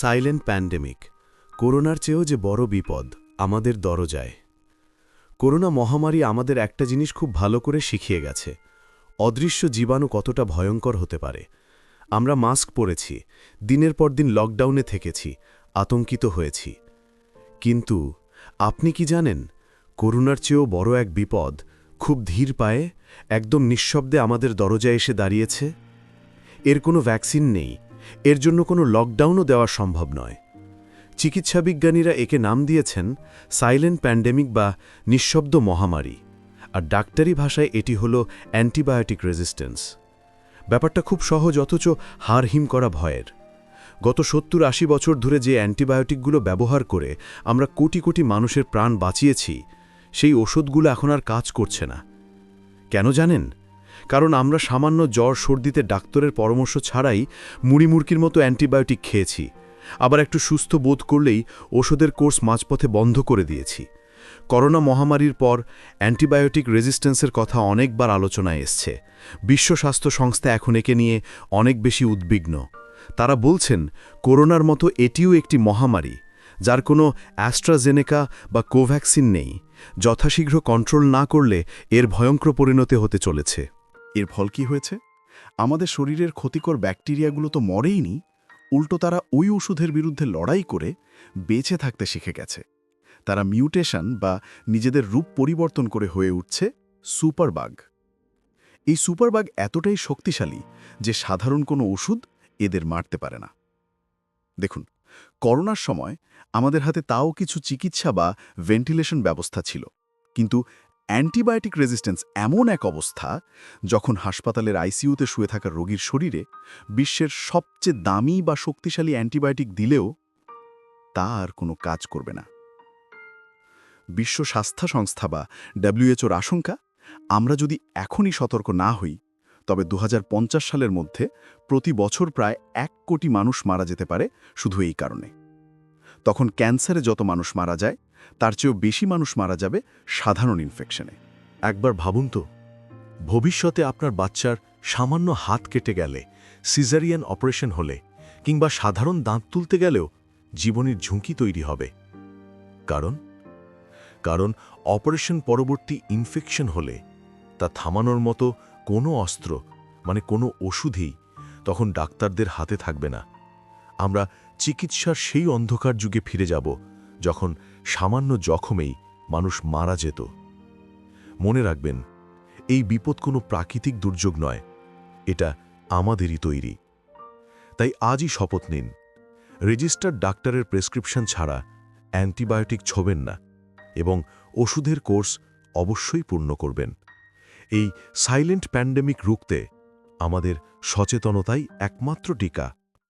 Silent pandemic. করোনার চেয়েও যে বড় বিপদ, আমাদের দরজায়। করোনা মহামারী আমাদের একটা জিনিস খুব ভালো করে শিখিয়ে গেছে। অদৃশ্য জীবাণু কতটা ভয়ঙ্কর হতে পারে। আমরা মাস্ক পরেছি, দিনের পর দিন লকডাউনে থেকেছি, আতঙ্কিত হয়েছি। কিন্তু আপনি কি জানেন, করোনার চেয়েও বড় এক বিপদ খুব ধীর পায়ে একদম নিঃশব্দে আমাদের দরজায় এসে দাঁড়িয়েছে? এর কোনো ভ্যাকসিন নেই এর জন্য কোনো লকডাউনও দেওয়া সম্ভব নয়। চিকিৎসাবিজ্ঞানীরা একে নাম দিয়েছেন সাইলেন্ট প্যান্ডেমিক বা নিঃশব্দ মহামারী, আর ডাক্তারি ভাষায় এটি হল অ্যান্টিবায়োটিক রেজিস্ট্যান্স ব্যাপারটা খুব সহজ, অথচ হারহিম করা ভয়ের। গত সত্তর আশি বছর ধরে যে অ্যান্টিবায়োটিকগুলো ব্যবহার করে আমরা কোটি কোটি মানুষের প্রাণ বাঁচিয়েছি, সেই ওষুধগুলো এখন আর কাজ করছে না। কেন জানেন? কারণ আমরা সামান্য জ্বর, সর্দিতে ডাক্তারের পরামর্শ ছাড়াই মুড়িমুড়কির মতো অ্যান্টিবায়োটিক খেয়েছি। আবার একটু সুস্থ বোধ করলেই ওষুধের কোর্স মাঝপথে বন্ধ করে দিয়েছি। করোনা মহামারীর পর অ্যান্টিবায়োটিক রেজিস্ট্যান্সের কথা অনেকবার আলোচনায় এসছে। বিশ্ব স্বাস্থ্য সংস্থা এখন একে নিয়ে অনেক বেশি উদ্বিগ্ন। তারা বলছেন, করোনার মতো এটিও একটি মহামারী, যার কোনো অ্যাস্ট্রাজেনেকা বা কোভ্যাক্সিন নেই। যথাশীঘ্র কন্ট্রোল না করলে এর ভয়ঙ্কর পরিণতি হতে চলেছে। এর ফল কি হয়েছে? আমাদের শরীরের ক্ষতিকর ব্যাকটেরিয়াগুলো তো মরেইনি, উল্টো তারা ওই ওষুধের বিরুদ্ধে লড়াই করে বেঁচে থাকতে শিখে গেছে। তারা মিউটেশন বা নিজেদের রূপ পরিবর্তন করে হয়ে উঠছে সুপারবাগ। এই সুপারবাগ এতটাই শক্তিশালী যে সাধারণ কোনো ওষুধ এদের মারতে পারে না। দেখুন, করোনার সময় আমাদের হাতে তাও কিছু চিকিৎসা বা ভেন্টিলেশন ব্যবস্থা ছিল, কিন্তু অ্যান্টিবায়োটিক রেজিস্ট্যান্স এমন এক অবস্থা যখন হাসপাতালের আইসিইউতে শুয়ে থাকা রোগীর শরীরে বিশ্বের সবচেয়ে দামি বা শক্তিশালী অ্যান্টিবায়োটিক দিলেও তা আর কোনো কাজ করবে না। বিশ্ব স্বাস্থ্য সংস্থা বা ডাব্লিউএচওর আশঙ্কা, আমরা যদি এখনই সতর্ক না হই, তবে দু হাজার পঞ্চাশ সালের মধ্যে প্রতি বছর প্রায় এক কোটি মানুষ মারা যেতে পারে শুধু এই কারণে। তখন ক্যান্সারে যত মানুষ মারা যায় তার চেয়েও বেশি মানুষ মারা যাবে সাধারণ ইনফেকশনে একবার ভাবুন তো, ভবিষ্যতে আপনার বাচ্চার সামান্য হাত কেটে গেলে সিজারিয়ান অপারেশন হলে, কিংবা সাধারণ দাঁত তুলতে গেলেও জীবনের ঝুঁকি তৈরি হবে। কারণ? কারণ অপারেশন পরবর্তী ইনফেকশন হলে তা থামানোর মতো কোনো অস্ত্র মানে কোনো ওষুধই তখন ডাক্তারদের হাতে থাকবে না। আমরা চিকিৎসার সেই অন্ধকার যুগে ফিরে যাব, যখন সামান্য জখমেই মানুষ মারা যেত। মনে রাখবেন, এই বিপদ কোনো প্রাকৃতিক দুর্যোগ নয়, এটা আমাদেরই তৈরি। তাই আজই শপথ নিন, রেজিস্টার্ড ডাক্তারের প্রেসক্রিপশন ছাড়া অ্যান্টিবায়োটিক ছোবেন না এবং ওষুধের কোর্স অবশ্যই পূর্ণ করবেন। এই সাইলেন্ট প্যান্ডেমিক রুখতে আমাদের সচেতনতাই একমাত্র টিকা।